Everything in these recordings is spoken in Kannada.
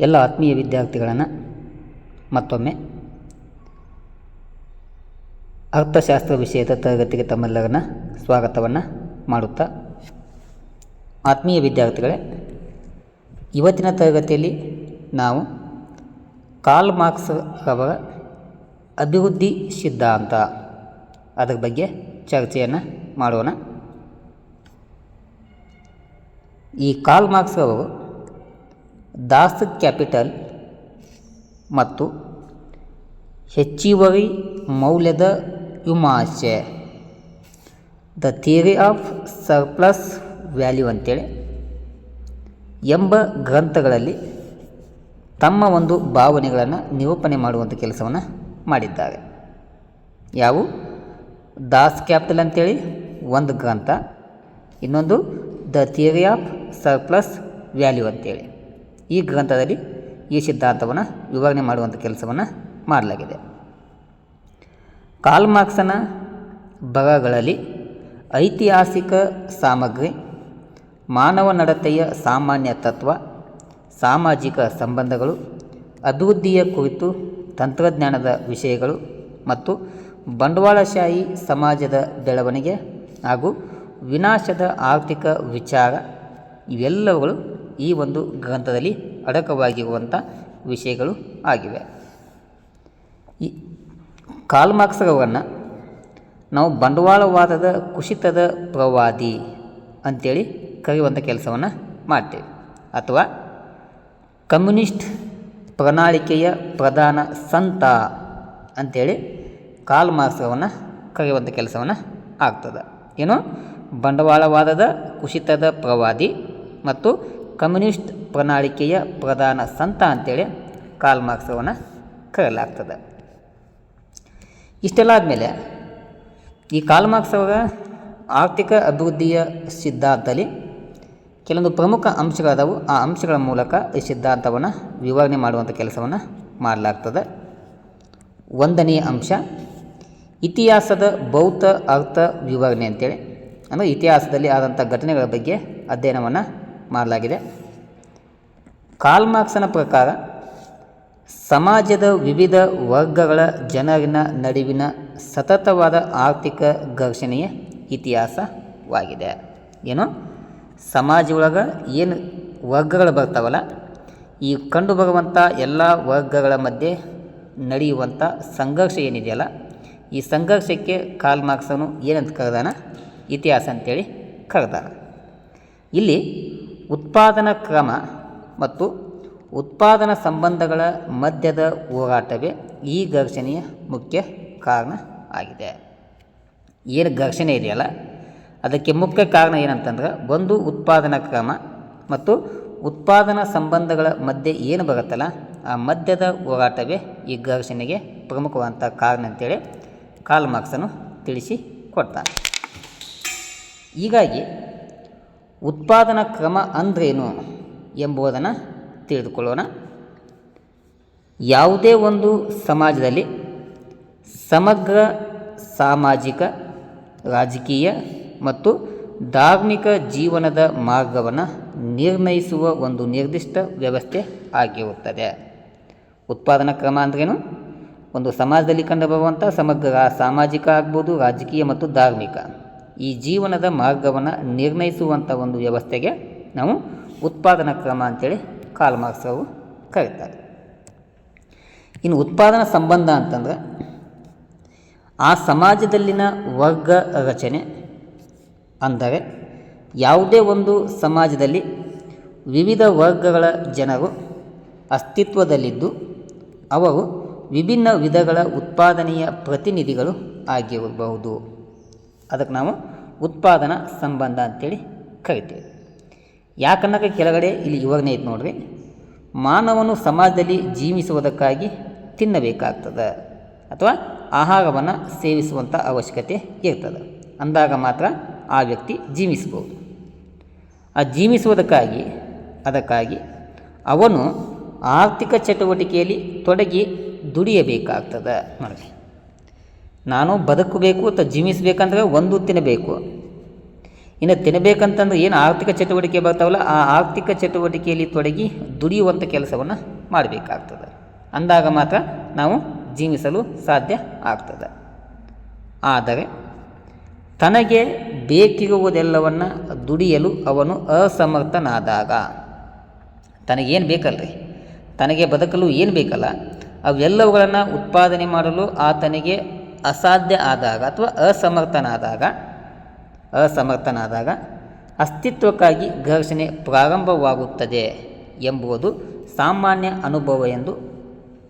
ಎಲ್ಲ ಆತ್ಮೀಯ ವಿದ್ಯಾರ್ಥಿಗಳನ್ನು ಮತ್ತೊಮ್ಮೆ ಅರ್ಥಶಾಸ್ತ್ರ ವಿಷಯದ ತರಗತಿಗೆ ತಮ್ಮೆಲ್ಲರನ್ನ ಸ್ವಾಗತವನ್ನು ಮಾಡುತ್ತಾ ಆತ್ಮೀಯ ವಿದ್ಯಾರ್ಥಿಗಳೇ, ಇವತ್ತಿನ ತರಗತಿಯಲ್ಲಿ ನಾವು ಕಾಲ್ ಮಾರ್ಕ್ಸ್ ಅವರ ಅಭಿವೃದ್ಧಿ ಸಿದ್ಧಾಂತ ಅದರ ಬಗ್ಗೆ ಚರ್ಚೆಯನ್ನು ಮಾಡೋಣ. ಈ ಕಾಲ್ ಮಾರ್ಕ್ಸ್ ಅವರು ದಾಸ್ ಕ್ಯಾಪಿಟಲ್ ಮತ್ತು ಹೆಚ್ಚುವರಿ ಮೌಲ್ಯದ ವಿಮಾಶೆ the theory of surplus value ಅಂತೇಳಿ ಎಂಬ ಗ್ರಂಥಗಳಲ್ಲಿ ತಮ್ಮ ಒಂದು ಭಾವನೆಗಳನ್ನು ನಿರೂಪಣೆ ಮಾಡುವಂಥ ಕೆಲಸವನ್ನು ಮಾಡಿದ್ದಾರೆ. ಯಾವು? ದಾಸ್ ಕ್ಯಾಪಿಟಲ್ ಅಂತೇಳಿ ಒಂದು ಗ್ರಂಥ, ಇನ್ನೊಂದು the theory of surplus value ಅಂತೇಳಿ. ಈ ಗ್ರಂಥದಲ್ಲಿ ಈ ಸಿದ್ಧಾಂತವನ್ನು ವಿವರಣೆ ಮಾಡುವಂಥ ಕೆಲಸವನ್ನು ಮಾಡಲಾಗಿದೆ. ಕಾಲ್ ಮಾರ್ಕ್ಸನ ಬರಗಳಲ್ಲಿ ಐತಿಹಾಸಿಕ ಸಾಮಗ್ರಿ, ಮಾನವ ನಡತೆಯ ಸಾಮಾನ್ಯ ತತ್ವ, ಸಾಮಾಜಿಕ ಸಂಬಂಧಗಳು, ಅಭಿವೃದ್ಧಿಯ ಕುರಿತು ತಂತ್ರಜ್ಞಾನದ ವಿಷಯಗಳು ಮತ್ತು ಬಂಡವಾಳಶಾಹಿ ಸಮಾಜದ ಬೆಳವಣಿಗೆ ಹಾಗೂ ವಿನಾಶದ ಆರ್ಥಿಕ ವಿಚಾರ ಇವೆಲ್ಲವುಗಳು ಈ ಒಂದು ಗ್ರಂಥದಲ್ಲಿ ಅಡಕವಾಗಿರುವಂಥ ವಿಷಯಗಳು ಆಗಿವೆ. ಈ ಕಾಲ್ಮಾರ್ಕ್ಸ್ರವರನ್ನು ನಾವು ಬಂಡವಾಳವಾದದ ಕುಸಿತದ ಪ್ರವಾದಿ ಅಂಥೇಳಿ ಕರೆಯುವಂಥ ಕೆಲಸವನ್ನು ಮಾಡ್ತೇವೆ. ಅಥವಾ ಕಮ್ಯುನಿಸ್ಟ್ ಪ್ರಣಾಳಿಕೆಯ ಪ್ರಧಾನ ಸಂತ ಅಂಥೇಳಿ ಕಾಲ್ ಕರೆಯುವಂಥ ಕೆಲಸವನ್ನು ಆಗ್ತದೆ. ಏನು? ಬಂಡವಾಳವಾದದ ಕುಸಿತದ ಪ್ರವಾದಿ ಮತ್ತು ಕಮ್ಯುನಿಸ್ಟ್ ಪ್ರಣಾಳಿಕೆಯ ಪ್ರಧಾನ ಸಂತ ಅಂತೇಳಿ ಕಾಲ್ ಮಾರ್ಕ್ಸ್ರವನ್ನು ಕರೆಯಲಾಗ್ತದೆ. ಇಷ್ಟೆಲ್ಲ ಆದಮೇಲೆ ಈ ಕಾಲ್ ಮಾರ್ಕ್ಸ್ ಅವರ ಆರ್ಥಿಕ ಅಭಿವೃದ್ಧಿಯ ಸಿದ್ಧಾಂತದಲ್ಲಿ ಕೆಲವೊಂದು ಪ್ರಮುಖ ಅಂಶಗಳಾದವು. ಆ ಅಂಶಗಳ ಮೂಲಕ ಈ ಸಿದ್ಧಾಂತವನ್ನು ವಿವರಣೆ ಮಾಡುವಂಥ ಕೆಲಸವನ್ನು ಮಾಡಲಾಗ್ತದೆ. ಒಂದನೆಯ ಅಂಶ, ಇತಿಹಾಸದ ಭೌತ ಅರ್ಥ ವಿವರಣೆ ಅಂತೇಳಿ. ಅಂದರೆ ಇತಿಹಾಸದಲ್ಲಿ ಆದಂಥ ಘಟನೆಗಳ ಬಗ್ಗೆ ಅಧ್ಯಯನವನ್ನು ಮಾಡಲಾಗಿದೆ. ಕಾಲ್ ಮಾರ್ಕ್ಸ್ನ ಪ್ರಕಾರ, ಸಮಾಜದ ವಿವಿಧ ವರ್ಗಗಳ ಜನರಿನ ನಡುವಿನ ಸತತವಾದ ಆರ್ಥಿಕ ಘರ್ಷಣೆಯ ಇತಿಹಾಸವಾಗಿದೆ. ಏನು? ಸಮಾಜ ಏನು ವರ್ಗಗಳು ಬರ್ತಾವಲ್ಲ, ಈ ಕಂಡು ಬರುವಂಥ ಎಲ್ಲ ವರ್ಗಗಳ ಮಧ್ಯೆ ನಡೆಯುವಂಥ ಸಂಘರ್ಷ ಏನಿದೆಯಲ್ಲ, ಈ ಸಂಘರ್ಷಕ್ಕೆ ಕಾಲ್ ಮಾರ್ಕ್ಸನು ಏನಂತ ಕರೆದಾನ? ಇತಿಹಾಸ ಅಂತೇಳಿ ಕರೆದಾನ. ಇಲ್ಲಿ ಉತ್ಪಾದನಾ ಕ್ರಮ ಮತ್ತು ಉತ್ಪಾದನಾ ಸಂಬಂಧಗಳ ಮಧ್ಯದ ಹೋರಾಟವೇ ಈ ಘರ್ಷಣೆಯ ಮುಖ್ಯ ಕಾರಣ ಆಗಿದೆ. ಏನು ಘರ್ಷಣೆ ಇದೆಯಲ್ಲ? ಅದಕ್ಕೆ ಮುಖ್ಯ ಕಾರಣ ಏನಂತಂದ್ರೆ, ಒಂದು ಉತ್ಪಾದನಾ ಕ್ರಮ ಮತ್ತು ಉತ್ಪಾದನಾ ಸಂಬಂಧಗಳ ಮಧ್ಯೆ ಏನು ಬರುತ್ತಲ್ಲ, ಆ ಮಧ್ಯದ ಹೋರಾಟವೇ ಈ ಘರ್ಷಣೆಗೆ ಪ್ರಮುಖವಾದಂಥ ಕಾರಣ ಅಂತೇಳಿ ಕಾಲ್ ಮಾರ್ಕ್ಸನ್ನು ತಿಳಿಸಿ ಕೊಡ್ತಾನೆ. ಹೀಗಾಗಿ ಉತ್ಪಾದನಾ ಕ್ರಮ ಅಂದ್ರೇನು ಎಂಬುದನ್ನು ತಿಳಿದುಕೊಳ್ಳೋಣ. ಯಾವುದೇ ಒಂದು ಸಮಾಜದಲ್ಲಿ ಸಮಗ್ರ ಸಾಮಾಜಿಕ, ರಾಜಕೀಯ ಮತ್ತು ಧಾರ್ಮಿಕ ಜೀವನದ ಮಾರ್ಗವನ್ನು ನಿರ್ಣಯಿಸುವ ಒಂದು ನಿರ್ದಿಷ್ಟ ವ್ಯವಸ್ಥೆ ಆಗಿರುತ್ತದೆ. ಉತ್ಪಾದನಾ ಕ್ರಮ ಅಂದ್ರೇನು? ಒಂದು ಸಮಾಜದಲ್ಲಿ ಕಂಡುಬರುವಂಥ ಸಮಗ್ರ, ಸಾಮಾಜಿಕ ಆಗ್ಬೋದು, ರಾಜಕೀಯ ಮತ್ತು ಧಾರ್ಮಿಕ. ಈ ಜೀವನದ ಮಾರ್ಗವನ್ನು ನಿರ್ಣಯಿಸುವಂಥ ಒಂದು ವ್ಯವಸ್ಥೆಗೆ ನಾವು ಉತ್ಪಾದನಾ ಕ್ರಮ ಅಂತೇಳಿ ಕಾಲ್ ಕರೀತಾರೆ. ಇನ್ನು ಉತ್ಪಾದನಾ ಸಂಬಂಧ ಅಂತಂದರೆ ಆ ಸಮಾಜದಲ್ಲಿನ ವರ್ಗ ರಚನೆ ಅಂದರೆ ಯಾವುದೇ ಒಂದು ಸಮಾಜದಲ್ಲಿ ವಿವಿಧ ವರ್ಗಗಳ ಜನರು ಅಸ್ತಿತ್ವದಲ್ಲಿದ್ದು ಅವರು ವಿಭಿನ್ನ ವಿಧಗಳ ಉತ್ಪಾದನೆಯ ಪ್ರತಿನಿಧಿಗಳು ಆಗಿರಬಹುದು. ಅದಕ್ಕೆ ನಾವು ಉತ್ಪಾದನಾ ಸಂಬಂಧ ಅಂತೇಳಿ ಕರಿತೀವಿ. ಯಾಕನ್ನಕ ಕೆಳಗಡೆ ಇಲ್ಲಿ ಇವಾಗನೇ ಐತೆ ನೋಡ್ರಿ? ಮಾನವನು ಸಮಾಜದಲ್ಲಿ ಜೀವಿಸುವುದಕ್ಕಾಗಿ ತಿನ್ನಬೇಕಾಗ್ತದೆ ಅಥವಾ ಆಹಾರವನ್ನು ಸೇವಿಸುವಂಥ ಅವಶ್ಯಕತೆ ಇರ್ತದೆ. ಅಂದಾಗ ಮಾತ್ರ ಆ ವ್ಯಕ್ತಿ ಜೀವಿಸಬಹುದು. ಆ ಜೀವಿಸುವುದಕ್ಕಾಗಿ, ಅದಕ್ಕಾಗಿ ಅವನು ಆರ್ಥಿಕ ಚಟುವಟಿಕೆಯಲ್ಲಿ ತೊಡಗಿ ದುಡಿಯಬೇಕಾಗ್ತದೆ. ನೋಡಿ ನಾನು ಬದುಕಬೇಕು ಅಥವಾ ಜೀವಿಸಬೇಕಂದ್ರೆ ಒಂದು ತಿನ್ನಬೇಕು. ಇನ್ನು ತಿನ್ನಬೇಕಂತಂದ್ರೆ ಏನು ಆರ್ಥಿಕ ಚಟುವಟಿಕೆ ಬರ್ತಾವಲ್ಲ, ಆ ಆರ್ಥಿಕ ಚಟುವಟಿಕೆಯಲ್ಲಿ ತೊಡಗಿ ದುಡಿಯುವಂಥ ಕೆಲಸವನ್ನು ಮಾಡಬೇಕಾಗ್ತದೆ. ಅಂದಾಗ ಮಾತ್ರ ನಾವು ಜೀವಿಸಲು ಸಾಧ್ಯ ಆಗ್ತದೆ. ಆದರೆ ತನಗೆ ಬೇಕಿರುವುದೆಲ್ಲವನ್ನು ದುಡಿಯಲು ಅವನು ಅಸಮರ್ಥನಾದಾಗ ತನಗೇನು ಬೇಕಲ್ರಿ? ತನಗೆ ಬದುಕಲು ಏನು ಬೇಕಲ್ಲ? ಅವೆಲ್ಲವುಗಳನ್ನು ಉತ್ಪಾದನೆ ಮಾಡಲು ಆತನಿಗೆ ಅಸಾಧ್ಯ ಆದಾಗ ಅಥವಾ ಅಸಮರ್ಥನಾದಾಗ ಅಸಮರ್ಥನಾದಾಗ ಅಸ್ತಿತ್ವಕ್ಕಾಗಿ ಘರ್ಷಣೆ ಪ್ರಾರಂಭವಾಗುತ್ತದೆ ಎಂಬುದು ಸಾಮಾನ್ಯ ಅನುಭವ ಎಂದು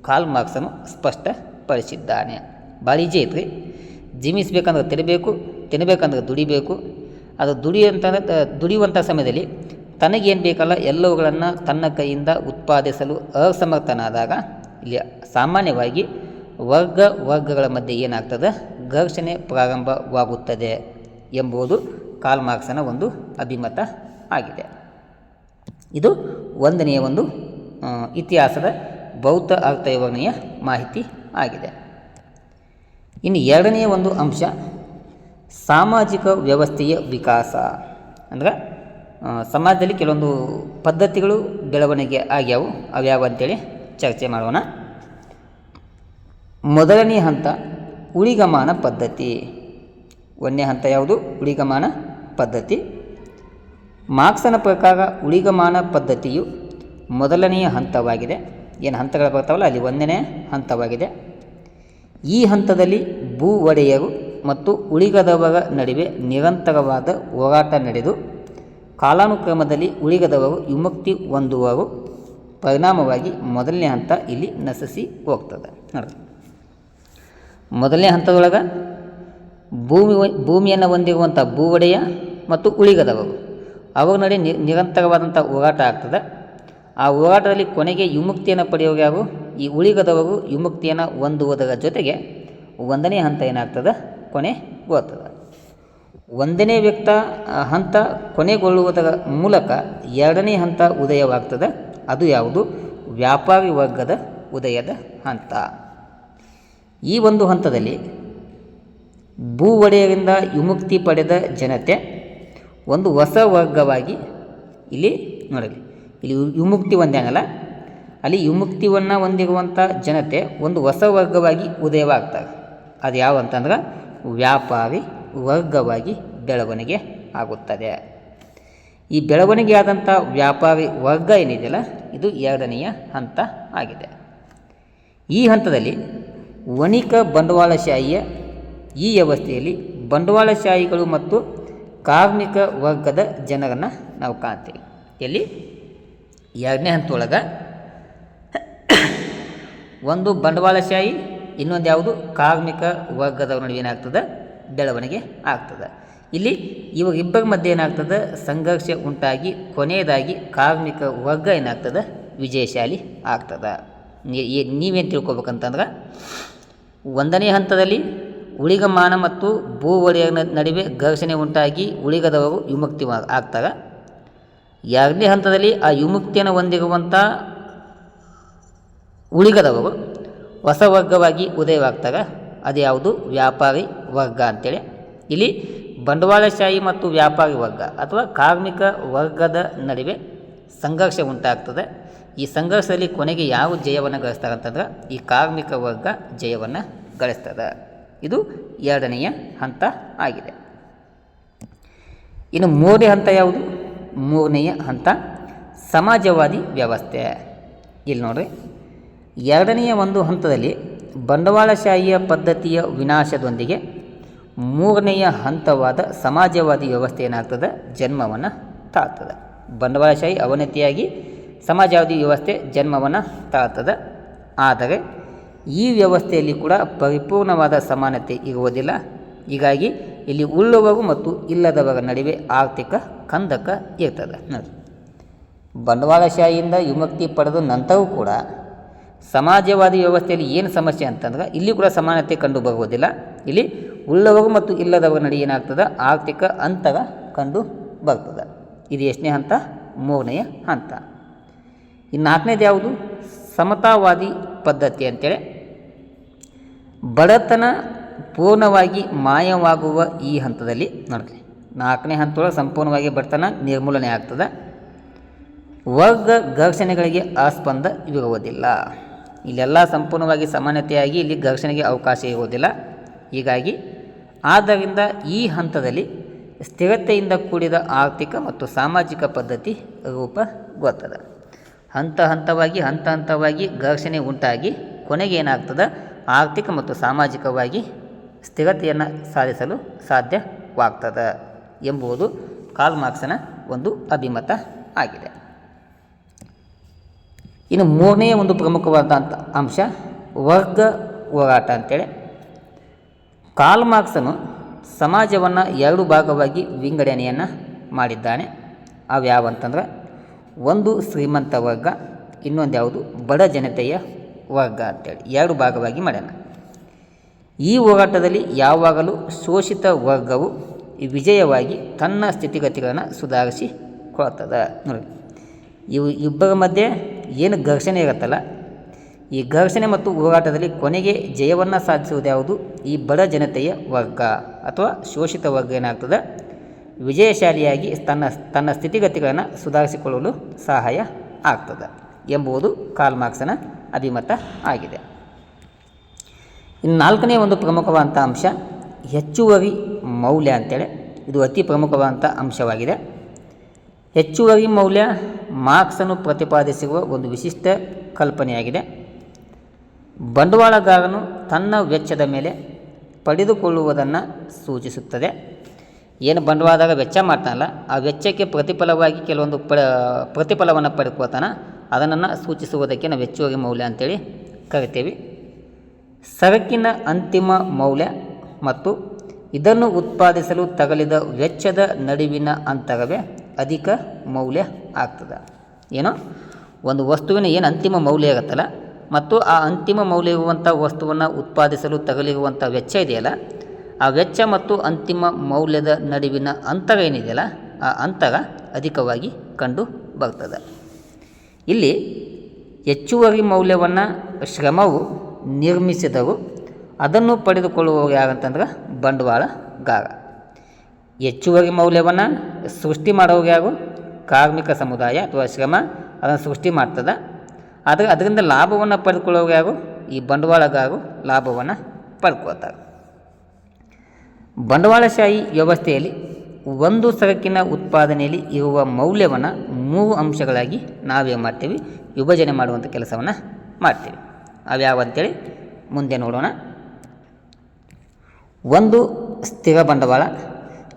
ಕಾಲ್ ಮಾರ್ಕ್ಸನ್ನು ಸ್ಪಷ್ಟಪಡಿಸಿದ್ದಾನೆ. ಐತ್ರಿ ಜೀವಿಸ್ಬೇಕಂದ್ರೆ ತಿನ್ನಬೇಕು ತಿನ್ನಬೇಕಂದ್ರೆ ದುಡಿಬೇಕು, ಅದು ದುಡಿಯುವಂಥ ದುಡಿಯುವಂಥ ಸಮಯದಲ್ಲಿ ತನಗೇನು ಬೇಕಲ್ಲ ಎಲ್ಲವುಗಳನ್ನು ತನ್ನ ಕೈಯಿಂದ ಉತ್ಪಾದಿಸಲು ಅಸಮರ್ಥನಾದಾಗ, ಇಲ್ಲಿ ಸಾಮಾನ್ಯವಾಗಿ ವರ್ಗ ವರ್ಗಗಳ ಮಧ್ಯೆ ಏನಾಗ್ತದೆ? ಘರ್ಷಣೆ ಪ್ರಾರಂಭವಾಗುತ್ತದೆ ಎಂಬುದು ಕಾಲ್ ಮಾರ್ಕ್ಸನ ಒಂದು ಅಭಿಮತ ಆಗಿದೆ. ಇದು ಒಂದನೆಯ ಒಂದು ಇತಿಹಾಸದ ಬೌದ್ಧ ಅರ್ಥವಿವರಣೆಯ ಮಾಹಿತಿ ಆಗಿದೆ. ಇನ್ನು ಎರಡನೆಯ ಒಂದು ಅಂಶ, ಸಾಮಾಜಿಕ ವ್ಯವಸ್ಥೆಯ ವಿಕಾಸ. ಅಂದ್ರೆ ಸಮಾಜದಲ್ಲಿ ಕೆಲವೊಂದು ಪದ್ಧತಿಗಳು, ಬೆಳವಣಿಗೆ ಆಗ್ಯಾವು. ಅವ್ಯಾವು ಅಂತೇಳಿ ಚರ್ಚೆ ಮಾಡೋಣ. ಮೊದಲನೇ ಹಂತ ಉಳಿಗಮಾನ ಪದ್ಧತಿ. ಒಂದನೇ ಹಂತ ಯಾವುದು? ಉಳಿಗಮಾನ ಪದ್ಧತಿ. ಮಾರ್ಕ್ಸನ ಪ್ರಕಾರ ಉಳಿಗಮಾನ ಪದ್ಧತಿಯು ಮೊದಲನೆಯ ಹಂತವಾಗಿದೆ. ಏನು ಹಂತಗಳು ಬರ್ತಾವಲ್ಲ? ಅಲ್ಲಿ ಒಂದನೇ ಹಂತವಾಗಿದೆ. ಈ ಹಂತದಲ್ಲಿ ಭೂ ಒಡೆಯರು ಮತ್ತು ಉಳಿಗದವರ ನಡುವೆ ನಿರಂತರವಾದ ಹೋರಾಟ ನಡೆದು, ಕಾಲಾನುಕ್ರಮದಲ್ಲಿ ಉಳಿಗದವರು ವಿಮುಕ್ತಿ ಹೊಂದುವರು. ಪರಿಣಾಮವಾಗಿ ಮೊದಲನೇ ಹಂತ ಇಲ್ಲಿ ನಶಿಸಿ ಹೋಗ್ತದೆ. ನೋಡಿ ಮೊದಲನೇ ಹಂತದೊಳಗೆ ಭೂಮಿ ಭೂಮಿಯನ್ನು ಹೊಂದಿರುವಂಥ ಭೂವಡೆಯ ಮತ್ತು ಉಳಿಗದವರು ಅವರ ನಡೆ ನಿ ನಿರಂತರವಾದಂಥ ಹೋರಾಟ ಆಗ್ತದೆ. ಆ ಹೋರಾಟದಲ್ಲಿ ಕೊನೆಗೆ ವಿಮುಕ್ತಿಯನ್ನು ಪಡೆಯೋರು ಯಾರು? ಈ ಉಳಿಗದವರು ವಿಮುಕ್ತಿಯನ್ನು ಹೊಂದುವುದರ ಜೊತೆಗೆ ಒಂದನೇ ಹಂತ ಏನಾಗ್ತದೆ? ಕೊನೆ ಹೋಗ್ತದೆ. ಒಂದನೇ ವ್ಯಕ್ತ ಹಂತ ಕೊನೆಗೊಳ್ಳುವುದರ ಮೂಲಕ ಎರಡನೇ ಹಂತ ಉದಯವಾಗ್ತದೆ. ಅದು ಯಾವುದು? ವ್ಯಾಪಾರಿ ವರ್ಗದ ಉದಯದ ಹಂತ. ಈ ಒಂದು ಹಂತದಲ್ಲಿ ಭೂ ಒಡೆಯರಿಂದ ವಿಮುಕ್ತಿ ಪಡೆದ ಜನತೆ ಒಂದು ಹೊಸ ವರ್ಗವಾಗಿ ಇಲ್ಲಿ ನೋಡಲಿ. ಇಲ್ಲಿ ವಿಮುಕ್ತಿ ಹೊಂದ್ಯಾಂಗಲ್ಲ ಅಲ್ಲಿ ವಿಮುಕ್ತಿಯನ್ನು ಹೊಂದಿರುವಂಥ ಜನತೆ ಒಂದು ಹೊಸ ವರ್ಗವಾಗಿ ಉದಯವಾಗ್ತಾರೆ ಅದು ಯಾವ ಅಂತಂದ್ರೆ ವ್ಯಾಪಾರಿ ವರ್ಗವಾಗಿ ಬೆಳವಣಿಗೆ ಆಗುತ್ತದೆ. ಈ ಬೆಳವಣಿಗೆ ಆದಂಥ ವ್ಯಾಪಾರಿ ವರ್ಗ ಏನಿದೆಯಲ್ಲ, ಇದು ಎರಡನೆಯ ಹಂತ ಆಗಿದೆ. ಈ ಹಂತದಲ್ಲಿ ವಣಿಕ ಬಂಡವಾಳಶಾಹಿಯ ಈ ವ್ಯವಸ್ಥೆಯಲ್ಲಿ ಬಂಡವಾಳಶಾಹಿಗಳು ಮತ್ತು ಕಾರ್ಮಿಕ ವರ್ಗದ ಜನರನ್ನು ನಾವು ಕಾಣ್ತೀವಿ. ಎಲ್ಲಿ? ಎರಡನೇ ಹಂತದೊಳಗೆ. ಒಂದು ಬಂಡವಾಳಶಾಹಿ, ಇನ್ನೊಂದು ಯಾವುದು? ಕಾರ್ಮಿಕ ವರ್ಗದವ್ರ ನಡುವೆ ಏನಾಗ್ತದೆ? ಬೆಳವಣಿಗೆ ಆಗ್ತದೆ. ಇಲ್ಲಿ ಇವಾಗ ಇಬ್ಬರ ಮಧ್ಯೆ ಏನಾಗ್ತದೆ? ಸಂಘರ್ಷ ಉಂಟಾಗಿ ಕೊನೆಯದಾಗಿ ಕಾರ್ಮಿಕ ವರ್ಗ ಏನಾಗ್ತದೆ? ವಿಜಯಶಾಲಿ ಆಗ್ತದೆ. ನೀವೇನು ತಿಳ್ಕೊಬೇಕಂತಂದ್ರೆ, ಒಂದನೇ ಹಂತದಲ್ಲಿ ಉಳಿಗಮಾನ ಮತ್ತು ಭೂ ಒಡೆಯ ನಡುವೆ ಘರ್ಷಣೆ ಉಂಟಾಗಿ ಉಳಿಗದವರು ವಿಮುಕ್ತಿ ಆಗ್ತಾರೆ. ಎರಡನೇ ಹಂತದಲ್ಲಿ ಆ ವಿಮುಕ್ತಿಯನ್ನು ಹೊಂದಿರುವಂಥ ಉಳಿಗದವರು ಹೊಸ ವರ್ಗವಾಗಿ ಉದಯವಾಗ್ತಾರೆ. ಅದು ಯಾವುದು? ವ್ಯಾಪಾರಿ ವರ್ಗ ಅಂತೇಳಿ. ಇಲ್ಲಿ ಬಂಡವಾಳಶಾಹಿ ಮತ್ತು ವ್ಯಾಪಾರಿ ವರ್ಗ ಅಥವಾ ಕಾರ್ಮಿಕ ವರ್ಗದ ನಡುವೆ ಸಂಘರ್ಷ ಉಂಟಾಗ್ತದೆ. ಈ ಸಂಘರ್ಷದಲ್ಲಿ ಕೊನೆಗೆ ಯಾವ ಜಯವನ್ನು ಗಳಿಸ್ತಾರೆ ಅಂತಂದ್ರೆ ಈ ಕಾರ್ಮಿಕ ವರ್ಗ ಜಯವನ್ನು ಗಳಿಸ್ತದೆ. ಇದು ಎರಡನೆಯ ಹಂತ ಆಗಿದೆ. ಇನ್ನು ಮೂರನೇ ಹಂತ ಯಾವುದು? ಮೂರನೆಯ ಹಂತ ಸಮಾಜವಾದಿ ವ್ಯವಸ್ಥೆ. ಇಲ್ಲಿ ನೋಡ್ರಿ, ಎರಡನೆಯ ಒಂದು ಹಂತದಲ್ಲಿ ಬಂಡವಾಳಶಾಹಿಯ ಪದ್ಧತಿಯ ವಿನಾಶದೊಂದಿಗೆ ಮೂರನೆಯ ಹಂತವಾದ ಸಮಾಜವಾದಿ ವ್ಯವಸ್ಥೆ ಏನಾಗ್ತದೆ? ಜನ್ಮವನ್ನು ತಾಳ್ತದೆ. ಬಂಡವಾಳಶಾಹಿ ಅವನತಿಯಾಗಿ ಸಮಾಜವಾದಿ ವ್ಯವಸ್ಥೆ ಜನ್ಮವನ್ನು ತಾಳ್ತದೆ. ಆದರೆ ಈ ವ್ಯವಸ್ಥೆಯಲ್ಲಿ ಕೂಡ ಪರಿಪೂರ್ಣವಾದ ಸಮಾನತೆ ಇರುವುದಿಲ್ಲ. ಹೀಗಾಗಿ ಇಲ್ಲಿ ಉಳ್ಳವರು ಮತ್ತು ಇಲ್ಲದವರ ನಡುವೆ ಆರ್ಥಿಕ ಕಂದಕ ಇರ್ತದೆ. ನೋಡಿ ಬಂಡವಾಳಶಾಹಿಯಿಂದ ವಿಮುಕ್ತಿ ಪಡೆದ ನಂತರವೂ ಕೂಡ ಸಮಾಜವಾದಿ ವ್ಯವಸ್ಥೆಯಲ್ಲಿ ಏನು ಸಮಸ್ಯೆ ಅಂತಂದ್ರೆ ಇಲ್ಲಿ ಕೂಡ ಸಮಾನತೆ ಕಂಡು ಬರುವುದಿಲ್ಲ. ಇಲ್ಲಿ ಉಳ್ಳವರು ಮತ್ತು ಇಲ್ಲದವರ ನಡುವೆ ಏನಾಗ್ತದೆ? ಆರ್ಥಿಕ ಅಂತರ ಕಂಡು ಬರ್ತದೆ. ಇದು ಎಷ್ಟನೇ ಹಂತ? ಮೂರನೆಯ ಹಂತ. ಇನ್ನು ನಾಲ್ಕನೇದು ಯಾವುದು? ಸಮತಾವಾದಿ ಪದ್ಧತಿ ಅಂತೇಳಿ. ಬಡತನ ಪೂರ್ಣವಾಗಿ ಮಾಯವಾಗುವ ಈ ಹಂತದಲ್ಲಿ ನೋಡ್ರಿ. ನಾಲ್ಕನೇ ಹಂತದೊಳಗೆ ಸಂಪೂರ್ಣವಾಗಿ ಬಡತನ ನಿರ್ಮೂಲನೆ ಆಗ್ತದೆ. ವರ್ಗ ಘರ್ಷಣೆಗಳಿಗೆ ಆಸ್ಪಂದ ಇರುವುದಿಲ್ಲ. ಇಲ್ಲೆಲ್ಲ ಸಂಪೂರ್ಣವಾಗಿ ಸಮಾನತೆಯಾಗಿ ಇಲ್ಲಿ ಘರ್ಷಣೆಗೆ ಅವಕಾಶ ಇರುವುದಿಲ್ಲ. ಹೀಗಾಗಿ ಆದ್ದರಿಂದ ಈ ಹಂತದಲ್ಲಿ ಸ್ಥಿರತೆಯಿಂದ ಕೂಡಿದ ಆರ್ಥಿಕ ಮತ್ತು ಸಾಮಾಜಿಕ ಪದ್ಧತಿ ರೂಪುಗೊಳ್ತದೆ. ಹಂತ ಹಂತವಾಗಿ ಹಂತ ಹಂತವಾಗಿ ಘರ್ಷಣೆ ಉಂಟಾಗಿ ಕೊನೆಗೆ ಏನಾಗ್ತದೆ ಆರ್ಥಿಕ ಮತ್ತು ಸಾಮಾಜಿಕವಾಗಿ ಸ್ಥಿರತೆಯನ್ನು ಸಾಧಿಸಲು ಸಾಧ್ಯವಾಗ್ತದೆ ಎಂಬುದು ಕಾಲ್ ಮಾರ್ಕ್ಸನ ಒಂದು ಅಭಿಮತ ಆಗಿದೆ. ಇನ್ನು ಮೂರನೇ ಒಂದು ಪ್ರಮುಖವಾದಂಥ ಅಂಶ ವರ್ಗ ಹೋರಾಟ ಅಂತೇಳಿ. ಕಾಲ್ ಮಾರ್ಕ್ಸನು ಸಮಾಜವನ್ನು ಎರಡು ಭಾಗವಾಗಿ ವಿಂಗಡಣೆಯನ್ನು ಮಾಡಿದ್ದಾನೆ. ಅವು ಯಾವಂತಂದ್ರೆ ಒಂದು ಶ್ರೀಮಂತ ವರ್ಗ ಇನ್ನೊಂದು ಯಾವುದು? ಬಡ ಜನತೆಯ ವರ್ಗ ಅಂತೇಳಿ. ಎರಡು ಭಾಗವಾಗಿ ಮಾಡ್ಯಾನ ಈ ಹೋರಾಟದಲ್ಲಿ ಯಾವಾಗಲೂ ಶೋಷಿತ ವರ್ಗವು ವಿಜಯವಾಗಿ ತನ್ನ ಸ್ಥಿತಿಗತಿಗಳನ್ನು ಸುಧಾರಿಸಿಕೊಳ್ತದೆ ನೋಡಿ, ಇವು ಇಬ್ಬರ ಮಧ್ಯೆ ಏನು ಘರ್ಷಣೆ ಇರುತ್ತಲ್ಲ? ಈ ಘರ್ಷಣೆ ಮತ್ತು ಹೋರಾಟದಲ್ಲಿ ಕೊನೆಗೆ ಜಯವನ್ನು ಸಾಧಿಸುವುದು ಯಾವುದು? ಈ ಬಡ ಜನತೆಯ ವರ್ಗ ಅಥವಾ ಶೋಷಿತ ವರ್ಗ ಏನಾಗ್ತದೆ? ವಿಜಯಶಾಲಿಯಾಗಿ ತನ್ನ ತನ್ನ ಸ್ಥಿತಿಗತಿಗಳನ್ನು ಸುಧಾರಿಸಿಕೊಳ್ಳಲು ಸಹಾಯ ಆಗ್ತದೆ ಎಂಬುದು ಕಾರ್ಲ್ ಮಾರ್ಕ್ಸನ ಅಭಿಮತ ಆಗಿದೆ. ಇನ್ನು ನಾಲ್ಕನೇ ಒಂದು ಪ್ರಮುಖವಾದಂಥ ಅಂಶ ಹೆಚ್ಚುವರಿ ಮೌಲ್ಯ ಅಂತೇಳಿ ಇದು ಅತಿ ಪ್ರಮುಖವಾದಂಥ ಅಂಶವಾಗಿದೆ. ಹೆಚ್ಚುವರಿ ಮೌಲ್ಯ ಮಾರ್ಕ್ಸನ್ನು ಪ್ರತಿಪಾದಿಸಿರುವ ಒಂದು ವಿಶಿಷ್ಟ ಕಲ್ಪನೆಯಾಗಿದೆ. ಬಂಡವಾಳಗಾರನು ತನ್ನ ವೆಚ್ಚದ ಮೇಲೆ ಪಡೆದುಕೊಳ್ಳುವುದನ್ನು ಸೂಚಿಸುತ್ತದೆ. ಏನು ಬಂಡವಾಳದಾಗ ವೆಚ್ಚ ಮಾಡ್ತಾನಲ್ಲ, ಆ ವೆಚ್ಚಕ್ಕೆ ಪ್ರತಿಫಲವಾಗಿ ಕೆಲವೊಂದು ಪ, ಪ್ರತಿಫಲವನ್ನು ಪಡ್ಕೋತಾನ. ಅದನ್ನು ಸೂಚಿಸುವುದಕ್ಕೆ ನಾವು ಹೆಚ್ಚುವರಿ ಮೌಲ್ಯ ಅಂತೇಳಿ ಕರಿತೀವಿ. ಸರಕಿನ ಅಂತಿಮ ಮೌಲ್ಯ ಮತ್ತು ಇದನ್ನು ಉತ್ಪಾದಿಸಲು ತಗಲಿದ ವೆಚ್ಚದ ನಡುವಿನ ಅಂತರವೇ ಅಧಿಕ ಮೌಲ್ಯ ಆಗ್ತದೆ. ಏನೋ ಒಂದು ವಸ್ತುವಿನ ಏನು ಅಂತಿಮ ಮೌಲ್ಯ ಆಗುತ್ತಲ್ಲ ಮತ್ತು ಆ ಅಂತಿಮ ಮೌಲ್ಯ ಇರುವಂಥ ವಸ್ತುವನ್ನು ಉತ್ಪಾದಿಸಲು ತಗಲಿರುವಂಥ ವೆಚ್ಚ ಇದೆಯಲ್ಲ ಆ ವೆಚ್ಚ ಮತ್ತು ಅಂತಿಮ ಮೌಲ್ಯದ ನಡುವಿನ ಅಂತರ ಏನಿದೆಯಲ್ಲ ಆ ಅಂತರ ಅಧಿಕವಾಗಿ ಕಂಡು ಬರ್ತದೆ ಇಲ್ಲಿ ಹೆಚ್ಚುವರಿ ಮೌಲ್ಯವನ್ನು ಶ್ರಮವು ನಿರ್ಮಿಸಿದವು ಅದನ್ನು ಪಡೆದುಕೊಳ್ಳುವವರು ಯಾರಂತಂದ್ರೆ ಬಂಡವಾಳಗಾರ. ಹೆಚ್ಚುವರಿ ಮೌಲ್ಯವನ್ನು ಸೃಷ್ಟಿ ಮಾಡೋರು ಯಾರು? ಕಾರ್ಮಿಕ ಸಮುದಾಯ ಅಥವಾ ಶ್ರಮ ಅದನ್ನು ಸೃಷ್ಟಿ ಮಾಡ್ತದೆ. ಆದರೆ ಅದರಿಂದ ಲಾಭವನ್ನು ಪಡೆದುಕೊಳ್ಳೋರು ಯಾರು? ಈ ಬಂಡವಾಳಗಾರರು ಲಾಭವನ್ನು ಪಡ್ಕೊಳ್ತಾರೆ. ಬಂಡವಾಳಶಾಹಿ ವ್ಯವಸ್ಥೆಯಲ್ಲಿ ಒಂದು ಸರಕಿನ ಉತ್ಪಾದನೆಯಲ್ಲಿ ಇರುವ ಮೌಲ್ಯವನ್ನು ಮೂರು ಅಂಶಗಳಾಗಿ ನಾವೇನು ಮಾಡ್ತೀವಿ. ವಿಭಜನೆ ಮಾಡುವಂಥ ಕೆಲಸವನ್ನು ಮಾಡ್ತೀವಿ. ಅವ್ಯಾವ ಅಂತೇಳಿ ಮುಂದೆ ನೋಡೋಣ. ಒಂದು ಸ್ಥಿರ ಬಂಡವಾಳ,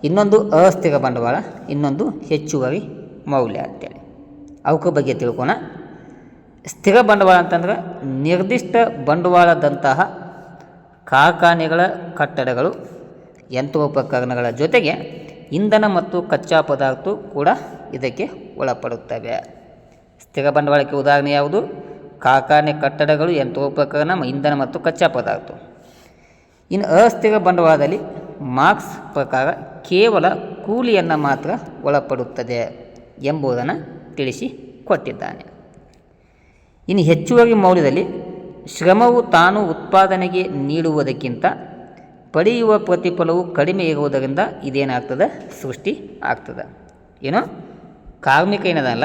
ಇನ್ನೊಂದು ಅಸ್ಥಿರ ಬಂಡವಾಳ, ಇನ್ನೊಂದು ಹೆಚ್ಚುವರಿ ಮೌಲ್ಯ ಅಂತೇಳಿ. ಅವಕ್ಕ ಬಗ್ಗೆ ತಿಳ್ಕೊಣ. ಸ್ಥಿರ ಬಂಡವಾಳ ಅಂತಂದ್ರೆ ನಿರ್ದಿಷ್ಟ ಬಂಡವಾಳದಂತಹ ಕಾರ್ಖಾನೆಗಳ ಕಟ್ಟಡಗಳು ಯಂತ್ರೋಪಕರಣಗಳ ಜೊತೆಗೆ ಇಂಧನ ಮತ್ತು ಕಚ್ಚಾ ಪದಾರ್ಥ ಕೂಡ ಇದಕ್ಕೆ ಒಳಪಡುತ್ತವೆ. ಸ್ಥಿರ ಬಂಡವಾಳಕ್ಕೆ ಉದಾಹರಣೆ ಯಾವುದು? ಕಾರ್ಖಾನೆ ಕಟ್ಟಡಗಳು, ಯಂತ್ರೋಪಕರಣ, ಇಂಧನ ಮತ್ತು ಕಚ್ಚಾ ಪದಾರ್ಥ. ಇನ್ನು ಅಸ್ಥಿರ ಬಂಡವಾಳದಲ್ಲಿ ಮಾರ್ಕ್ಸ್ ಪ್ರಕಾರ ಕೇವಲ ಕೂಲಿಯನ್ನು ಮಾತ್ರ ಒಳಪಡುತ್ತದೆ ಎಂಬುದನ್ನು ತಿಳಿಸಿ ಕೊಟ್ಟಿದ್ದಾನೆ. ಇನ್ನು ಹೆಚ್ಚುವರಿ ಮೌಲ್ಯದಲ್ಲಿ ಶ್ರಮವು ತಾನು ಉತ್ಪಾದನೆಗೆ ನೀಡುವುದಕ್ಕಿಂತ ಪಡೆಯುವ ಪ್ರತಿಫಲವು ಕಡಿಮೆ ಇರುವುದರಿಂದ ಇದೇನಾಗ್ತದೆ? ಸೃಷ್ಟಿ ಆಗ್ತದೆ. ಏನು? ಕಾರ್ಮಿಕ ಏನದಲ್ಲ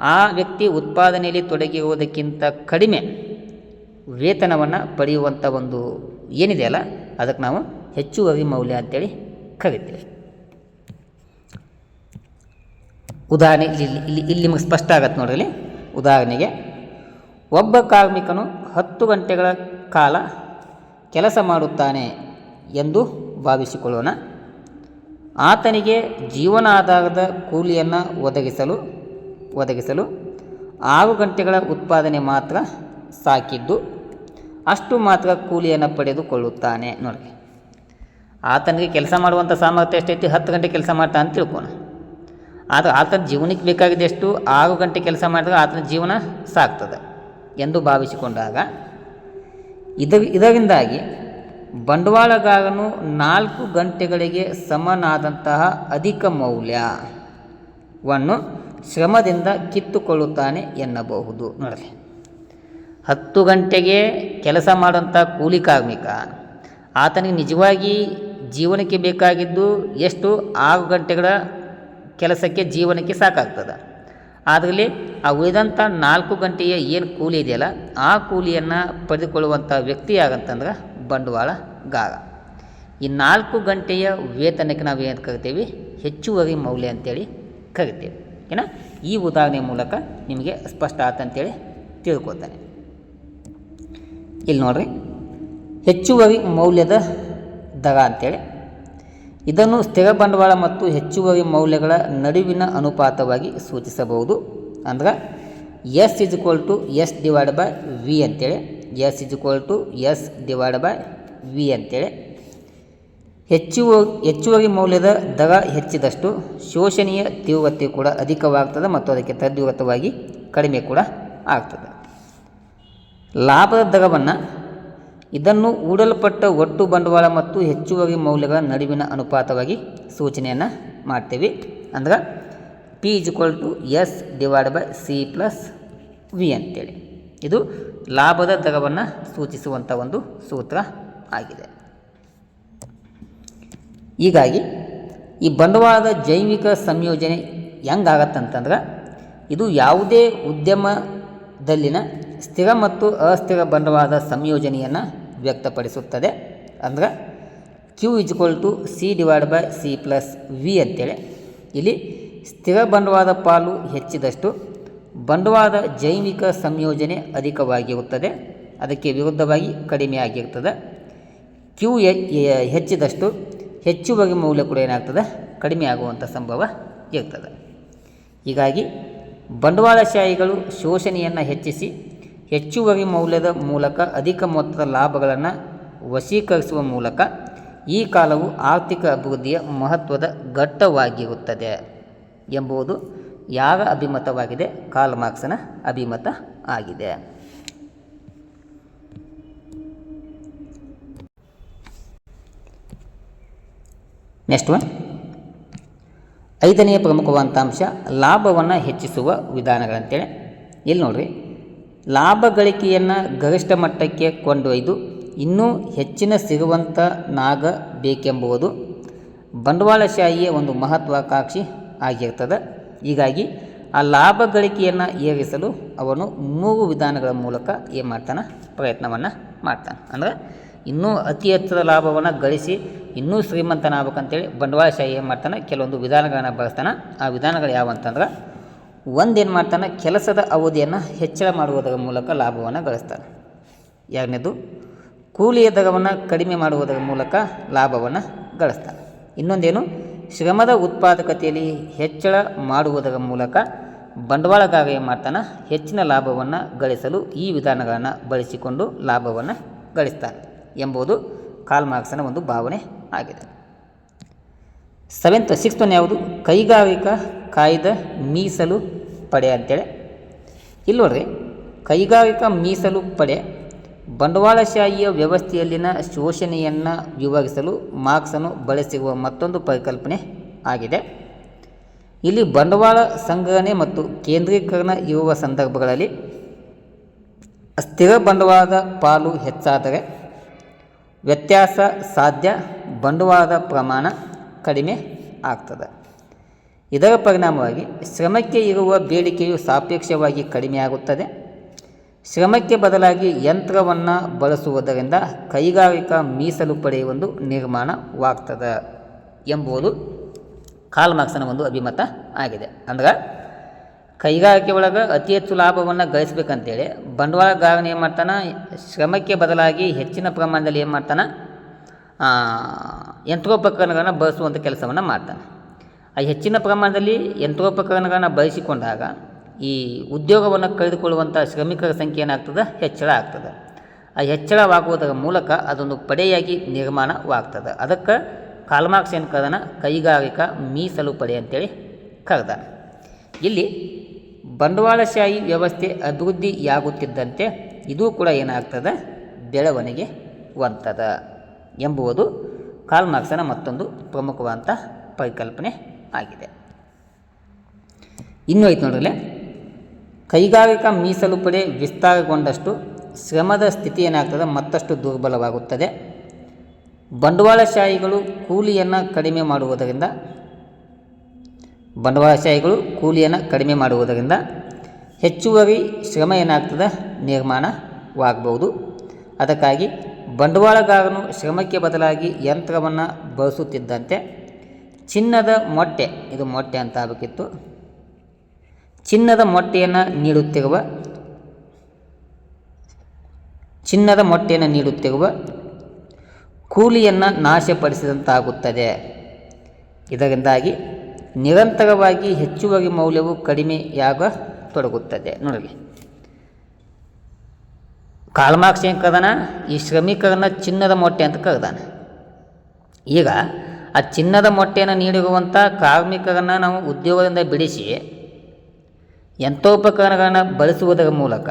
ಆ ವ್ಯಕ್ತಿ ಉತ್ಪಾದನೆಯಲ್ಲಿ ತೊಡಗಿರುವುದಕ್ಕಿಂತ ಕಡಿಮೆ ವೇತನವನ್ನು ಪಡೆಯುವಂಥ ಒಂದು ಏನಿದೆಯಲ್ಲ ಅದಕ್ಕೆ ನಾವು ಹೆಚ್ಚುವರಿ ಮೌಲ್ಯ ಅಂತೇಳಿ ಕರಿತೀವಿ. ಉದಾಹರಣೆ ಇಲ್ಲಿ ಇಲ್ಲಿ ಇಲ್ಲಿ ನಿಮಗೆ ಸ್ಪಷ್ಟ ಆಗತ್ತೆ ನೋಡ್ರಿ ಉದಾಹರಣೆಗೆ ಒಬ್ಬ ಕಾರ್ಮಿಕನು ಹತ್ತು ಗಂಟೆಗಳ ಕಾಲ ಕೆಲಸ ಮಾಡುತ್ತಾನೆ. ಎಂದು ಭಾವಿಸಿಕೊಳ್ಳೋಣ. ಆತನಿಗೆ ಜೀವನಾಧಾರದ ಕೂಲಿಯನ್ನು ಒದಗಿಸಲು ಒದಗಿಸಲು ಆರು ಗಂಟೆಗಳ ಉತ್ಪಾದನೆ ಮಾತ್ರ ಸಾಕಿದ್ದು, ಅಷ್ಟು ಮಾತ್ರ ಕೂಲಿಯನ್ನು ಪಡೆದುಕೊಳ್ಳುತ್ತಾನೆ. ನೋಡಿ ಆತನಿಗೆ ಕೆಲಸ ಮಾಡುವಂಥ ಸಾಮರ್ಥ್ಯ ಎಷ್ಟೈತಿ? ಹತ್ತು ಗಂಟೆ ಕೆಲಸ ಮಾಡ್ತಾ ಅಂತ ತಿಳ್ಕೋಣ. ಆದರೆ ಆತನ ಜೀವನಕ್ಕೆ ಬೇಕಾಗಿದ್ದಷ್ಟು ಆರು ಗಂಟೆ ಕೆಲಸ ಮಾಡಿದಾಗ ಆತನ ಜೀವನ ಸಾಕ್ತದೆ ಎಂದು ಭಾವಿಸಿಕೊಂಡಾಗ ಇದ ಇದರಿಂದಾಗಿ ಬಂಡವಾಳಗಾರನು ನಾಲ್ಕು ಗಂಟೆಗಳಿಗೆ ಸಮನಾದಂತಹ ಅಧಿಕ ಮೌಲ್ಯವನ್ನು ಶ್ರಮದಿಂದ ಕಿತ್ತುಕೊಳ್ಳುತ್ತಾನೆ ಎನ್ನಬಹುದು. ನೋಡ್ರಿ ಹತ್ತು ಗಂಟೆಗೆ ಕೆಲಸ ಮಾಡುವಂಥ ಕೂಲಿ ಕಾರ್ಮಿಕ. ಆತನಿಗೆ ನಿಜವಾಗಿ ಜೀವನಕ್ಕೆ ಬೇಕಾಗಿದ್ದು ಎಷ್ಟು? ಆರು ಗಂಟೆಗಳ ಕೆಲಸಕ್ಕೆ ಜೀವನಕ್ಕೆ ಸಾಕಾಗ್ತದೆ. ಅದರಲ್ಲಿ ಆ ಉಳಿದಂಥ ನಾಲ್ಕು ಗಂಟೆಯ ಏನು ಕೂಲಿ ಇದೆಯಲ್ಲ, ಆ ಕೂಲಿಯನ್ನು ಪಡೆದುಕೊಳ್ಳುವಂಥ ವ್ಯಕ್ತಿ ಯಾಗಂತಂದ್ರೆ ಬಂಡವಾಳಗಾರ ಈ ನಾಲ್ಕು ಗಂಟೆಯ ವೇತನಕ್ಕೆ ನಾವು ಏನು ಕರಿತೀವಿ? ಹೆಚ್ಚುವರಿ ಮೌಲ್ಯ ಅಂತೇಳಿ ಕರಿತೇವೆ. ಏನ? ಈ ಉದಾಹರಣೆ ಮೂಲಕ ನಿಮಗೆ ಸ್ಪಷ್ಟ ಆತಂತೇಳಿ ತಿಳ್ಕೊತಾನೆ ಇಲ್ಲಿ ನೋಡ್ರಿ. ಹೆಚ್ಚುವರಿ ಮೌಲ್ಯದ ದರ ಅಂತೇಳಿ. ಇದನ್ನು ಸ್ಥಿರ ಬಂಡವಾಳ ಮತ್ತು ಹೆಚ್ಚುವರಿ ಮೌಲ್ಯಗಳ ನಡುವಿನ ಅನುಪಾತವಾಗಿ ಸೂಚಿಸಬಹುದು. ಅಂದ್ರೆ S is equal to S divide by V ಅಂತೇಳಿ. S is equal to S divide by V ಅಂತೇಳಿ. ಹೆಚ್ಚು ಹೆಚ್ಚುವರಿ ಮೌಲ್ಯದ ದರ ಹೆಚ್ಚಿದಷ್ಟು ಶೋಷಣೀಯ ತೀವ್ರತೆ ಕೂಡ ಅಧಿಕವಾಗ್ತದೆ ಮತ್ತು ಅದಕ್ಕೆ ತದ್ವಿರುದ್ಧವಾಗಿ ಕಡಿಮೆ ಕೂಡ ಆಗ್ತದೆ. ಲಾಭದ ದರವನ್ನು ಇದನ್ನು ಹೂಡಲ್ಪಟ್ಟ ಒಟ್ಟು ಬಂಡವಾಳ ಮತ್ತು ಹೆಚ್ಚುವರಿ ಮೌಲ್ಯಗಳ ನಡುವಿನ ಅನುಪಾತವಾಗಿ ಸೂಚನೆಯನ್ನು ಮಾಡ್ತೀವಿ. ಅಂದ್ರೆ P is equal to S divide by C plus V ಅಂತೇಳಿ. ಇದು ಲಾಭದ ದರವನ್ನು ಸೂಚಿಸುವಂಥ ಒಂದು ಸೂತ್ರ ಆಗಿದೆ. ಹೀಗಾಗಿ ಈ ಬಂಡವಾಳದ ಜೈವಿಕ ಸಂಯೋಜನೆ ಹೆಂಗಾಗತ್ತಂತಂದ್ರೆ ಇದು ಯಾವುದೇ ಉದ್ಯಮದಲ್ಲಿನ ಸ್ಥಿರ ಮತ್ತು ಅಸ್ಥಿರ ಬಂಡವಾಳದ ಸಂಯೋಜನೆಯನ್ನು ವ್ಯಕ್ತಪಡಿಸುತ್ತದೆ. ಅಂದ್ರೆ Q is equal to C divide by C plus V ಅಂತೇಳಿ. ಇಲ್ಲಿ ಸ್ಥಿರ ಬಂಡವಾಳದ ಪಾಲು ಹೆಚ್ಚಿದಷ್ಟು ಬಂಡವಾಳದ ಜೈವಿಕ ಸಂಯೋಜನೆ ಅಧಿಕವಾಗಿರುತ್ತದೆ. ಅದಕ್ಕೆ ವಿರುದ್ಧವಾಗಿ ಕಡಿಮೆ ಆಗಿರ್ತದೆ. ಕ್ಯೂ ಹೆಚ್ಚಿದಷ್ಟು ಹೆಚ್ಚುವರಿ ಮೌಲ್ಯ ಕೂಡ ಏನಾಗ್ತದೆ? ಕಡಿಮೆ ಆಗುವಂಥ ಸಂಭವ ಇರ್ತದೆ. ಹೀಗಾಗಿ ಬಂಡವಾಳಶಾಹಿಗಳು ಶೋಷಣೆಯನ್ನು ಹೆಚ್ಚಿಸಿ ಹೆಚ್ಚುವರಿ ಮೌಲ್ಯದ ಮೂಲಕ ಅಧಿಕ ಮೊತ್ತದ ಲಾಭಗಳನ್ನು ವಶೀಕರಿಸುವ ಮೂಲಕ ಈ ಕಾಲವು ಆರ್ಥಿಕ ಅಭಿವೃದ್ಧಿಯ ಮಹತ್ವದ ಘಟ್ಟವಾಗಿರುತ್ತದೆ ಎಂಬುದು ಯಾರ ಅಭಿಮತವಾಗಿದೆ? ಕಾಲ್ ಮಾರ್ಕ್ಸನ ಅಭಿಮತ ಆಗಿದೆ. ನೆಕ್ಸ್ಟ್ ಒನ್ ಐದನೆಯ ಪ್ರಮುಖವಾದಂಥ ಅಂಶ ಲಾಭವನ್ನು ಹೆಚ್ಚಿಸುವ ವಿಧಾನಗಳಂತೇಳಿ. ಇಲ್ಲಿ ನೋಡ್ರಿ. ಲಾಭ ಗಳಿಕೆಯನ್ನು ಗರಿಷ್ಠ ಮಟ್ಟಕ್ಕೆ ಕೊಂಡೊಯ್ದು, ಇನ್ನೂ ಹೆಚ್ಚಿನ ಸಿಗುವಂಥ ನಾಗ ಬೇಕೆಂಬುವುದು ಬಂಡವಾಳಶಾಹಿಯ ಒಂದು ಮಹತ್ವಾಕಾಂಕ್ಷಿ ಆಗಿರ್ತದೆ. ಹೀಗಾಗಿ ಆ ಲಾಭ ಗಳಿಕೆಯನ್ನು ಏರಿಸಲು ಅವನು ಮೂರು ವಿಧಾನಗಳ ಮೂಲಕ ಏನು ಮಾಡ್ತಾನೆ? ಪ್ರಯತ್ನವನ್ನು ಮಾಡ್ತಾನೆ. ಅಂದರೆ ಇನ್ನೂ ಅತಿ ಹೆಚ್ಚಿನ ಲಾಭವನ್ನು ಗಳಿಸಿ ಇನ್ನೂ ಶ್ರೀಮಂತನಾಗಬೇಕಂತೇಳಿ ಬಂಡವಾಳಶಾಹಿ ಏನು ಮಾಡ್ತಾನೆ? ಕೆಲವೊಂದು ವಿಧಾನಗಳನ್ನು ಬಳಸ್ತಾನೆ. ಆ ವಿಧಾನಗಳು ಯಾವಂತಂದ್ರೆ ಒಂದೇನು ಮಾಡ್ತಾನೆ? ಕೆಲಸದ ಅವಧಿಯನ್ನು ಹೆಚ್ಚಳ ಮಾಡುವುದರ ಮೂಲಕ ಲಾಭವನ್ನು ಗಳಿಸ್ತಾನೆ. ಎರಡನೇದು ಕೂಲಿಯ ದರವನ್ನು ಕಡಿಮೆ ಮಾಡುವುದರ ಮೂಲಕ ಲಾಭವನ್ನು ಗಳಿಸ್ತಾನೆ. ಇನ್ನೊಂದೇನು? ಶ್ರಮದ ಉತ್ಪಾದಕತೆಯಲ್ಲಿ ಹೆಚ್ಚಳ ಮಾಡುವುದರ ಮೂಲಕ ಬಂಡವಾಳಗಾರ ಮಾಡ್ತಾನೆ ಹೆಚ್ಚಿನ ಲಾಭವನ್ನು ಗಳಿಸಲು ಈ ವಿಧಾನಗಳನ್ನು ಬಳಸಿಕೊಂಡು ಲಾಭವನ್ನು ಗಳಿಸ್ತಾನೆ ಎಂಬುದು ಕಾಲ್ ಮಾರ್ಕ್ಸನ ಒಂದು ಭಾವನೆ ಆಗಿದೆ. ಸೆವೆಂತ್, ಸಿಕ್ಸ್ತ್ ಒನ್ ಯಾವುದು? ಕೈಗಾರಿಕಾ ಕಾಯ್ದೆ ಮೀಸಲು ಪಡೆ ಅಂತೇಳಿ. ಇಲ್ಲಿ ನೋಡ್ರಿ, ಕೈಗಾರಿಕಾ ಮೀಸಲು ಪಡೆ ಬಂಡವಾಳಶಾಹಿಯ ವ್ಯವಸ್ಥೆಯಲ್ಲಿನ ಶೋಷಣೆಯನ್ನು ವಿವರಿಸಲು ಮಾರ್ಕ್ಸನ್ನು ಬಳಸಿರುವ ಮತ್ತೊಂದು ಪರಿಕಲ್ಪನೆ ಆಗಿದೆ. ಇಲ್ಲಿ ಬಂಡವಾಳ ಸಂಗ್ರಹಣೆ ಮತ್ತು ಕೇಂದ್ರೀಕರಣ ಇರುವ ಸಂದರ್ಭಗಳಲ್ಲಿ ಸ್ಥಿರ ಬಂಡವಾಳದ ಪಾಲು ಹೆಚ್ಚಾದರೆ ವ್ಯತ್ಯಾಸ ಸಾಧ್ಯ, ಬಂಡವಾಳದ ಪ್ರಮಾಣ ಕಡಿಮೆ ಆಗ್ತದೆ. ಇದರ ಪರಿಣಾಮವಾಗಿ ಶ್ರಮಕ್ಕೆ ಇರುವ ಬೇಡಿಕೆಯು ಸಾಪೇಕ್ಷವಾಗಿ ಕಡಿಮೆಯಾಗುತ್ತದೆ. ಶ್ರಮಕ್ಕೆ ಬದಲಾಗಿ ಯಂತ್ರವನ್ನು ಬಳಸುವುದರಿಂದ ಕೈಗಾರಿಕಾ ಮೀಸಲು ಪಡೆಯ ಒಂದು ನಿರ್ಮಾಣವಾಗ್ತದೆ ಎಂಬುದು ಕಾಲ್ ಒಂದು ಅಭಿಮತ ಆಗಿದೆ. ಅಂದ್ರೆ ಕೈಗಾರಿಕೆ ಒಳಗೆ ಅತಿ ಹೆಚ್ಚು ಲಾಭವನ್ನು ಗಳಿಸ್ಬೇಕಂತೇಳಿ ಬಂಡವಾಳಗಾರನ ಏನು ಮಾಡ್ತಾನೆ, ಶ್ರಮಕ್ಕೆ ಬದಲಾಗಿ ಹೆಚ್ಚಿನ ಪ್ರಮಾಣದಲ್ಲಿ ಏನು ಮಾಡ್ತಾನೆ ಯಂತ್ರೋಪಕರಣಗಳನ್ನು ಬಳಸುವಂಥ ಕೆಲಸವನ್ನು ಮಾಡ್ತಾನೆ. ಆ ಹೆಚ್ಚಿನ ಪ್ರಮಾಣದಲ್ಲಿ ಯಂತ್ರೋಪಕರಣಗಳನ್ನು ಬಳಸಿಕೊಂಡಾಗ ಈ ಉದ್ಯೋಗವನ್ನು ಕಳೆದುಕೊಳ್ಳುವಂಥ ಶ್ರಮಿಕರ ಸಂಖ್ಯೆ ಏನಾಗ್ತದೆ? ಹೆಚ್ಚಳ ಆಗ್ತದೆ. ಆ ಹೆಚ್ಚಳವಾಗುವುದರ ಮೂಲಕ ಅದೊಂದು ಪಡೆಯಾಗಿ ನಿರ್ಮಾಣವಾಗ್ತದೆ. ಅದಕ್ಕೆ ಕಾಲ್ಮಾರ್ಕ್ಸ್ ಏನು ಕರೆದನ? ಕೈಗಾರಿಕಾ ಮೀಸಲು ಪಡೆ ಅಂತೇಳಿ ಕರೆದಾನೆ. ಇಲ್ಲಿ ಬಂಡವಾಳಶಾಹಿ ವ್ಯವಸ್ಥೆ ಅಭಿವೃದ್ಧಿಯಾಗುತ್ತಿದ್ದಂತೆ ಇದು ಕೂಡ ಏನಾಗ್ತದೆ? ಬೆಳವಣಿಗೆ ಹೊಂತದ ಎಂಬುವುದು ಕಾಲ್ಮಾರ್ಕ್ಸನ ಮತ್ತೊಂದು ಪ್ರಮುಖವಾದಂಥ ಪರಿಕಲ್ಪನೆ ಆಗಿದೆ. ಇನ್ನೂ ಐತೆ ಕೈಗಾರಿಕಾ ಮೀಸಲು ಪಡೆ ವಿಸ್ತಾರಗೊಂಡಷ್ಟು ಶ್ರಮದ ಸ್ಥಿತಿ ಏನಾಗ್ತದೆ ಮತ್ತಷ್ಟು ದುರ್ಬಲವಾಗುತ್ತದೆ. ಬಂಡವಾಳಶಾಹಿಗಳು ಕೂಲಿಯನ್ನು ಕಡಿಮೆ ಮಾಡುವುದರಿಂದ, ಬಂಡವಾಳಶಾಹಿಗಳು ಕೂಲಿಯನ್ನು ಕಡಿಮೆ ಮಾಡುವುದರಿಂದ ಹೆಚ್ಚುವರಿ ಶ್ರಮ ಏನಾಗ್ತದೆ, ನಿರ್ಮಾಣವಾಗಬಹುದು. ಅದಕ್ಕಾಗಿ ಬಂಡವಾಳಗಾರನು ಶ್ರಮಕ್ಕೆ ಬದಲಾಗಿ ಯಂತ್ರವನ್ನು ಬಳಸುತ್ತಿದ್ದಂತೆ ಚಿನ್ನದ ಮೊಟ್ಟೆ, ಇದು ಮೊಟ್ಟೆ ಅಂತ ಆಗಬೇಕಿತ್ತು. ಚಿನ್ನದ ಮೊಟ್ಟೆಯನ್ನು ನೀಡುತ್ತಿರುವ ಚಿನ್ನದ ಮೊಟ್ಟೆಯನ್ನು ನೀಡುತ್ತಿರುವ ಕೂಲಿಯನ್ನು ನಾಶಪಡಿಸಿದಂತಾಗುತ್ತದೆ. ಇದರಿಂದಾಗಿ ನಿರಂತರವಾಗಿ ಹೆಚ್ಚುವರಿ ಮೌಲ್ಯವು ಕಡಿಮೆಯಾಗತೊಡಗುತ್ತದೆ. ನೋಡಿ ಕಾಲ್ಮಾರ್ಕ್ಸ್ ಏನು ಕರೆದಾನ ಈ ಶ್ರಮಿಕರನ್ನ ಚಿನ್ನದ ಮೊಟ್ಟೆ ಅಂತ ಕರೆದಾನೆ. ಈಗ ಆ ಚಿನ್ನದ ಮೊಟ್ಟೆಯನ್ನು ನೀಡಿರುವಂಥ ಕಾರ್ಮಿಕರನ್ನು ನಾವು ಉದ್ಯೋಗದಿಂದ ಬಿಡಿಸಿ ಯಂತ್ರೋಪಕರಣಗಳನ್ನು ಬಳಸುವುದರ ಮೂಲಕ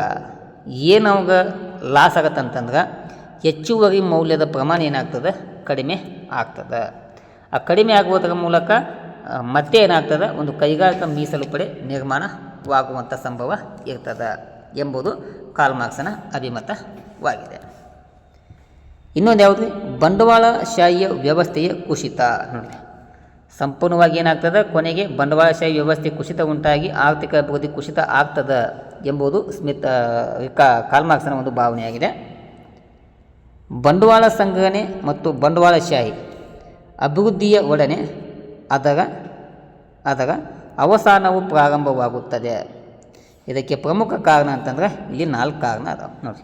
ಏನು ಅವಾಗ ಲಾಸ್ ಆಗತ್ತಂತಂದ್ರೆ ಹೆಚ್ಚುವರಿ ಮೌಲ್ಯದ ಪ್ರಮಾಣ ಏನಾಗ್ತದೆ? ಕಡಿಮೆ ಆಗ್ತದೆ. ಆ ಕಡಿಮೆ ಆಗುವುದರ ಮೂಲಕ ಮತ್ತೆ ಏನಾಗ್ತದೆ? ಒಂದು ಕೈಗಾರಿಕಾ ಮೀಸಲು ಪಡೆ ನಿರ್ಮಾಣವಾಗುವಂಥ ಸಂಭವ ಇರ್ತದೆ ಎಂಬುದು ಕಾಲ್ಮಾರ್ಕ್ಸನ ಅಭಿಮತವಾಗಿದೆ. ಇನ್ನೊಂದು ಯಾವುದು ಬಂಡವಾಳಶಾಹಿಯ ವ್ಯವಸ್ಥೆಯ ಕುಸಿತ ನೋಡಿ ಸಂಪೂರ್ಣವಾಗಿ ಏನಾಗ್ತದೆ? ಕೊನೆಗೆ ಬಂಡವಾಳಶಾಹಿ ವ್ಯವಸ್ಥೆ ಕುಸಿತ ಉಂಟಾಗಿ ಆರ್ಥಿಕ ಅಭಿವೃದ್ಧಿ ಕುಸಿತ ಆಗ್ತದ ಎಂಬುದು ಸ್ಮಿತ್ ಕಾಲ್ಮಾರ್ಕ್ಸ್ನ ಒಂದು ಭಾವನೆಯಾಗಿದೆ. ಬಂಡವಾಳ ಸಂಗ್ರಹಣೆ ಮತ್ತು ಬಂಡವಾಳಶಾಹಿ ಅಭಿವೃದ್ಧಿಯ ಒಡನೆ ಅದರ ಅದರ ಅವಸಾನವು ಪ್ರಾರಂಭವಾಗುತ್ತದೆ. ಇದಕ್ಕೆ ಪ್ರಮುಖ ಕಾರಣ ಅಂತಂದ್ರೆ ಇಲ್ಲಿ ನಾಲ್ಕು ಕಾರಣ ಅದಾವೆ. ನೋಡಿ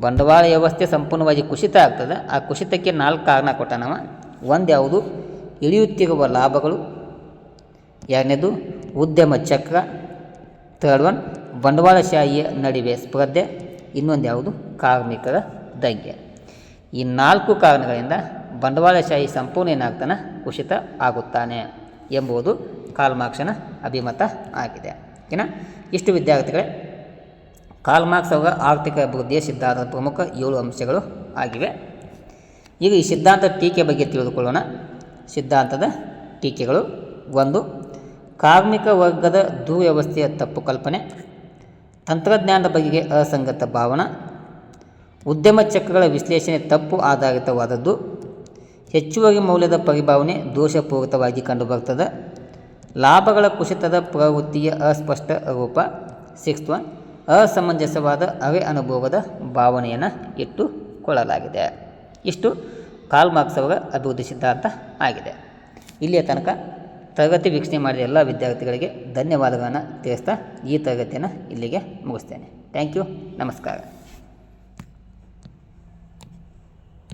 ಬಂಡವಾಳ ವ್ಯವಸ್ಥೆ ಸಂಪೂರ್ಣವಾಗಿ ಕುಸಿತ ಆಗ್ತದೆ. ಆ ಕುಸಿತಕ್ಕೆ ನಾಲ್ಕು ಕಾರಣ ಕೊಟ್ಟ ನಾವು ಒಂದು ಯಾವುದು ಇಳಿಯುತ್ತಿರುವ ಲಾಭಗಳು ಎರಡನೇದು, ಉದ್ಯಮ ಚಕ್ರ. ಥರ್ಡ್ ಒನ್ ಬಂಡವಾಳಶಾಹಿಯ ನಡುವೆ ಸ್ಪರ್ಧೆ. ಇನ್ನೊಂದು ಯಾವುದು? ಕಾರ್ಮಿಕರ ದಂಗೆ ಈ ನಾಲ್ಕು ಕಾರಣಗಳಿಂದ ಬಂಡವಾಳಶಾಹಿ ಸಂಪೂರ್ಣ ಏನಾಗ್ತಾನೆ? ಕುಸಿತ ಆಗುತ್ತಾನೆ ಎಂಬುದು ಕಾಲ್ಮಾರ್ಕ್ಸನ ಅಭಿಮತ ಆಗಿದೆ. ಏನ ಇಷ್ಟು ವಿದ್ಯಾರ್ಥಿಗಳೇ ಕಾಲ್ಮಾರ್ಕ್ಸ್ ಅವರ ಆರ್ಥಿಕ ಅಭಿವೃದ್ಧಿಯ ಸಿದ್ಧಾಂತದ ಪ್ರಮುಖ ಏಳು ಅಂಶಗಳು ಆಗಿವೆ. ಈಗ ಈ ಸಿದ್ಧಾಂತ ಟೀಕೆ ಬಗ್ಗೆ ತಿಳಿದುಕೊಳ್ಳೋಣ. ಸಿದ್ಧಾಂತದ ಟೀಕೆಗಳು. ಒಂದು, ಕಾರ್ಮಿಕ ವರ್ಗದ ದುರ್ವ್ಯವಸ್ಥೆಯ ತಪ್ಪು ಕಲ್ಪನೆ. ತಂತ್ರಜ್ಞಾನದ ಬಗೆಗೆ ಅಸಂಗತ ಭಾವನಾ. ಉದ್ಯಮ ಚಕ್ರಗಳ ವಿಶ್ಲೇಷಣೆ ತಪ್ಪು ಆಧಾರಿತವಾದದ್ದು. ಹೆಚ್ಚುವರಿ ಮೌಲ್ಯದ ಪರಿಭಾವನೆ ದೋಷಪೂರಿತವಾಗಿ ಕಂಡುಬರ್ತದೆ. ಲಾಭಗಳ ಕುಸಿತದ ಪ್ರವೃತ್ತಿಯ ಅಸ್ಪಷ್ಟ ರೂಪ. ಸಿಕ್ಸ್ತ್ ಒನ್, ಅಸಮಂಜಸವಾದ ಅವೆ ಅನುಭವದ ಭಾವನೆಯನ್ನು ಇಟ್ಟುಕೊಳ್ಳಲಾಗಿದೆ. ಇಷ್ಟು. ಕಾಲ್ ಮಾರ್ಕ್ಸ್ ಅವರ ಅಭಿವೃದ್ಧಿ ಸಿದ್ಧಾಂತ ಆಗಿದೆ. ಇಲ್ಲಿಯ ತನಕ ತರಗತಿ ವೀಕ್ಷಣೆ ಮಾಡಿದ ಎಲ್ಲ ವಿದ್ಯಾರ್ಥಿಗಳಿಗೆ ಧನ್ಯವಾದಗಳನ್ನು ತಿಳಿಸ್ತಾ ಈ ತರಗತಿಯನ್ನು ಇಲ್ಲಿಗೆ ಮುಗಿಸ್ತೇನೆ. ಥ್ಯಾಂಕ್ ಯು ನಮಸ್ಕಾರ.